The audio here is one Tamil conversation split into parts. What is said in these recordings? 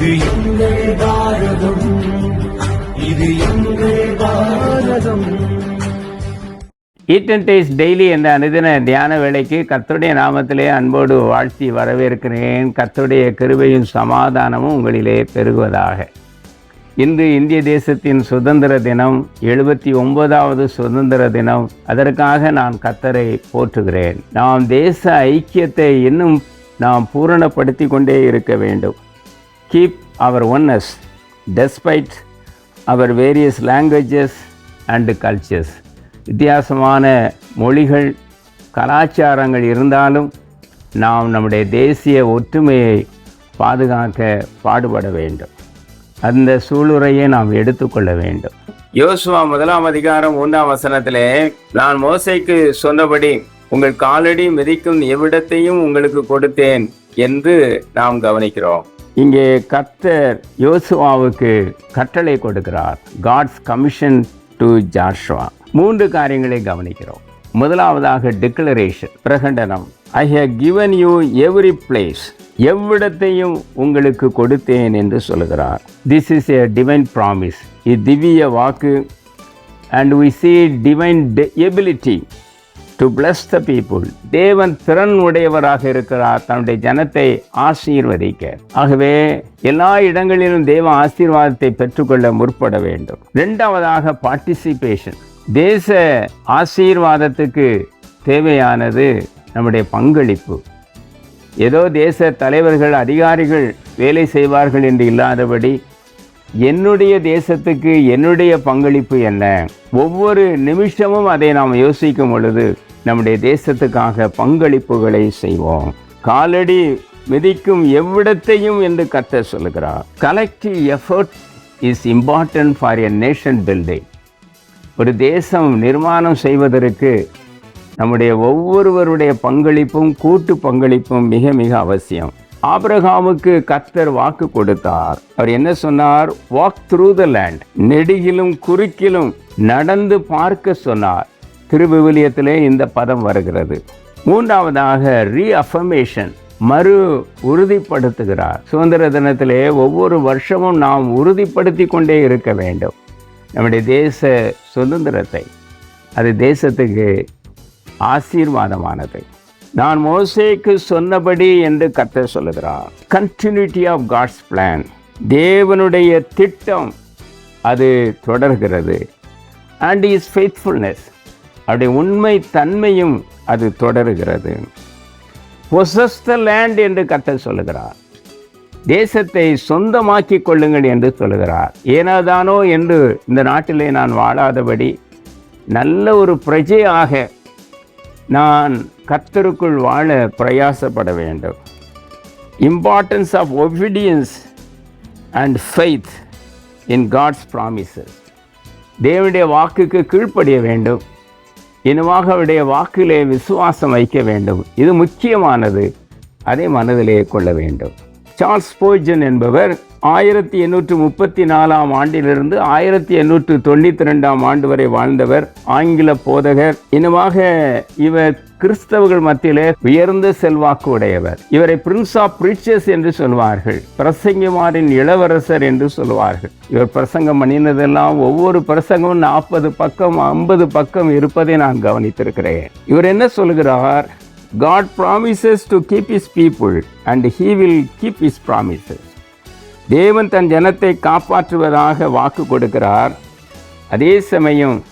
இது எங்கள் பாரதம். இது எங்கள் பாரதம். ஈட் அண்ட் டெய்லி என்ற அனுதின தியான வேலைக்கு கத்துடைய நாமத்திலே அன்போடு வாழ்த்தி வரவேற்கிறேன். கத்துடைய கிருபையும் சமாதானமும் உங்களிலே பெருகுவதாக. இன்று இந்திய தேசத்தின் சுதந்திர தினம் எழுபத்தி ஒன்பதாவது சுதந்திர தினம். அதற்காக நான் கத்தரை போற்றுகிறேன். நாம் தேச ஐக்கியத்தை இன்னும் நாம் பூரணப்படுத்தி கொண்டே இருக்க வேண்டும். Keep our oneness despite our various languages and cultures வித்தியாசமான மொழிகள் கலாச்சாரங்கள் இருந்தாலும் நாம் நம்முடைய தேசிய ஒற்றுமையை பாதுகாக்க பாடுபட வேண்டும். அந்த சூளுரையை நாம் எடுத்துக்கொள்ள வேண்டும். யோசுவா முதலாம் அதிகாரம் மூன்றாம் வசனத்திலே நான் மோசைக்கு சொன்னபடி உங்கள் காலடி மிதிக்கும் எவ்விடத்தையும் உங்களுக்கு கொடுத்தேன் என்று நாம் கவனிக்கிறோம். இங்கே கர்த்தர் யோசுவாவுக்கு கட்டளை கொடுக்கிறார். காட்ஸ் கமிஷன் டு ஜாஷ்வா மூன்று காரியங்களை கவனிக்கிறோம். முதலாவதாக டிக்ளரேஷன் பிரகடனம் I have given you every place எவ்விடத்தையும் உங்களுக்கு கொடுத்தேன் என்று சொல்லுகிறார். This is a divine promise இத்திவ்ய வாக்கு. And we see divine ability to bless the people தேவன் திறன் உடையவராக இருக்கிறார். தன்னுடைய ஜனத்தை ஆசீர்வதிக்க. ஆகவே எல்லா இடங்களிலும் தேவ ஆசீர்வாதத்தை பெற்றுக்கொள்ள முற்பட வேண்டும். இரண்டாவதாக பார்ட்டிசிபேஷன் தேச ஆசீர்வாதத்துக்கு தேவையானது நம்முடைய பங்களிப்பு. ஏதோ தேச தலைவர்கள் அதிகாரிகள் வேலை செய்வார்கள் என்று இல்லாதபடி என்னுடைய தேசத்துக்கு என்னுடைய பங்களிப்பு என்ன? ஒவ்வொரு நிமிஷமும் அதை நாம் யோசிக்கும் பொழுது நம்முடைய தேசத்துக்காக பங்களிப்புகளை செய்வோம். காலடி மிதிக்கும் எவ்விடத்தையும் என்று கத்த சொல்கிறார் collective effort is important for a nation building ஒரு தேசம் நிர்மாணம் செய்வதற்கு நம்முடைய ஒவ்வொருவருடைய பங்களிப்பும் கூட்டு பங்களிப்பும் மிக மிக அவசியம். ஆபிரகாமுக்கு கத்தர் வாக்கு கொடுத்தார். அவர் என்ன சொன்னார்? வாக் த்ரூ த லேண்ட் நெடுகிலும் குறுக்கிலும் நடந்து பார்க்க சொன்னார். திருவிவிலியத்திலே இந்த பதம் வருகிறது. மூன்றாவதாக ரீஅஃபர்மேஷன் மறு உறுதிப்படுத்துகிறார். சுதந்திர தினத்திலே ஒவ்வொரு வருஷமும் நாம் உறுதிப்படுத்தி கொண்டே இருக்க வேண்டும். நம்முடைய தேச சுதந்திரத்தை அது தேசத்துக்கு ஆசீர்வாதமானது. நான் மோசேக்கு சொன்னபடி என்று கர்த்தர் சொல்லுகிறார். கண்டினியூட்டி ஆஃப் காட்ஸ் பிளான் தேவனுடைய திட்டம் அது தொடர்கிறது. அண்ட் இஸ் ஃபெய்த்ஃபுல்னஸ் அவருடைய உண்மை தன்மையும் அது தொடருகிறது. பொசஸ் த லேண்ட் என்று கர்த்தர் சொல்லுகிறார். தேசத்தை சொந்தமாக்கிக் கொள்ளுங்கள் என்று சொல்லுகிறார். ஏனாதானோ என்று இந்த நாட்டிலே நான் வாழாதபடி நல்ல ஒரு பிரஜையாக நான் கர்த்தருக்குள் வாழ பிரயாசப்பட வேண்டும். Importance of obedience and faith in God's promises தேவனுடைய வாக்குக்கு கீழ்ப்படிய வேண்டும். இனமாக அவருடைய வாக்கிலே விசுவாசம் வைக்க வேண்டும். இது முக்கியமானது. அதை மனதிலே கொள்ள வேண்டும். சார்ல்ஸ் போய்ஜன் என்பவர் ஆயிரத்தி எண்ணூற்று முப்பத்தி நாலாம் ஆண்டிலிருந்து ஆயிரத்தி எண்ணூற்று தொண்ணூற்றி ரெண்டாம் ஆண்டு வரை வாழ்ந்தவர் ஆங்கில போதகர். இனமாக இவர் கிறிஸ்தவர்கள் மத்தியிலே உயர்ந்த செல்வாக்கு உடையவர். இவரை பிரின்ஸ் ஆஃப் பிரீச்சர்ஸ் என்று சொல்வார்கள். பிரசங்கிமாரின் இளவரசர் என்று சொல்வார்கள். இவர் பிரசங்கம் பண்ணினதெல்லாம் ஒவ்வொரு பிரசங்கமும் நாற்பது பக்கம் ஐம்பது பக்கம் இருப்பதை நான் கவனித்திருக்கிறேன். இவர் என்ன சொல்கிறார்? God promises to keep his people and he will keep his promises தேவன் தன் ஜனத்தை காப்பாற்றுவதாக வாக்கு கொடுக்கிறார். அதே சமயம்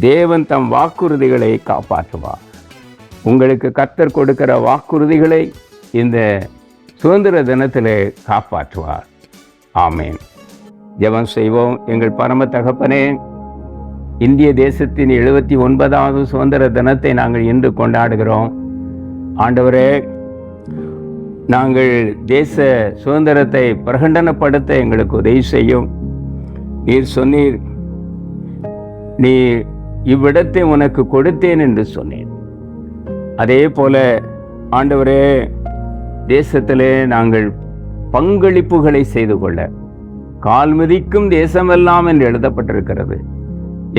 தேவன் தம் வாக்குறுதிகளை காப்பாற்றுவார். உங்களுக்கு கர்த்தர் கொடுக்கிற வாக்குறுதிகளை இந்த சுதந்திர தினத்தில் காப்பாற்றுவார். ஆமேன். ஜெபம் செய்வோம். எங்கள் பரம தகப்பனே இந்திய தேசத்தின் எழுபத்தி ஒன்பதாவது சுதந்திர தினத்தை நாங்கள் இன்று கொண்டாடுகிறோம். ஆண்டவரே நாங்கள் தேச சுதந்திரத்தை பிரகண்டனப்படுத்த எங்களுக்கு உதவி செய்யும். நீர் சொன்னீர். நீ இவ்விடத்தை உனக்கு கொடுத்தேன் என்று சொன்னேன் அதே போல ஆண்டவரே தேசத்திலே நாங்கள் பங்களிப்புகளை செய்து கொள்ள கால் மிதிக்கும் தேசமெல்லாம் என்று எழுதப்பட்டிருக்கிறது.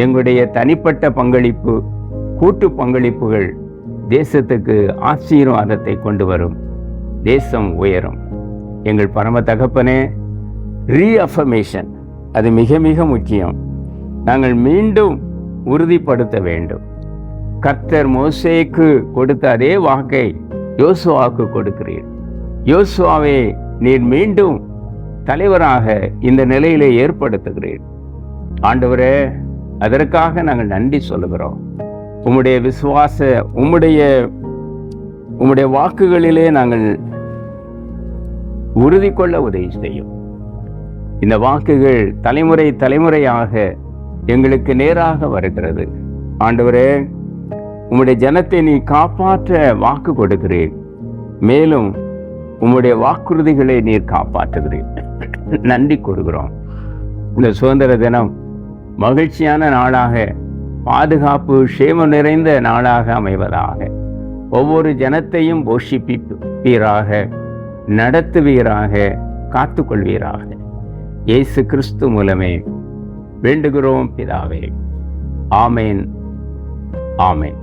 எங்களுடைய தனிப்பட்ட பங்களிப்பு கூட்டு பங்களிப்புகள் தேசத்துக்கு ஆசீர்வாதத்தை கொண்டு வரும். தேசம் உயரும். எங்கள் பரம தகப்பனே ரீஅஃபர்மேஷன் அது மிக மிக முக்கியம். நாங்கள் மீண்டும் உறுதிப்படுத்த வேண்டும். கர்த்தர் மோசேக்கு கொடுத்த அதே வாக்கை யோசுவாவுக்கு கொடுக்கிறீர். யோசுவாவை நீர் மீண்டும் தலைவராக இந்த நிலையிலே ஏற்படுத்துகிறீர். ஆண்டவரே அதற்காக நாங்கள் நன்றி சொல்லுகிறோம். உம்முடைய விசுவாச உம்முடைய உம்முடைய வாக்குகளிலே நாங்கள் உறுதி கொள்ள உதவி செய்யும். இந்த வாக்குகள் தலைமுறை தலைமுறையாக எங்களுக்கு நேராக வருகிறது. ஆண்டவரே உம்முடைய ஜனத்தை நீ காப்பாற்ற வாக்கு கொடுக்கிறேன் மேலும் உம்முடைய வாக்குறுதிகளை நீர் காப்பாற்றுகிறேன் நன்றி கொடுக்கிறோம் இந்த சுதந்திர தினம் மகிழ்ச்சியான நாளாக பாதுகாப்பு சேமம் நிறைந்த நாளாக அமைவதாக ஒவ்வொரு ஜனத்தையும் போஷிப்பீராக. நடத்துவீராக காத்துக்கொள்வீராக. இயேசு கிறிஸ்து மூலமே வேண்டுகிறோம் பிதாவே. ஆமேன். ஆமேன்.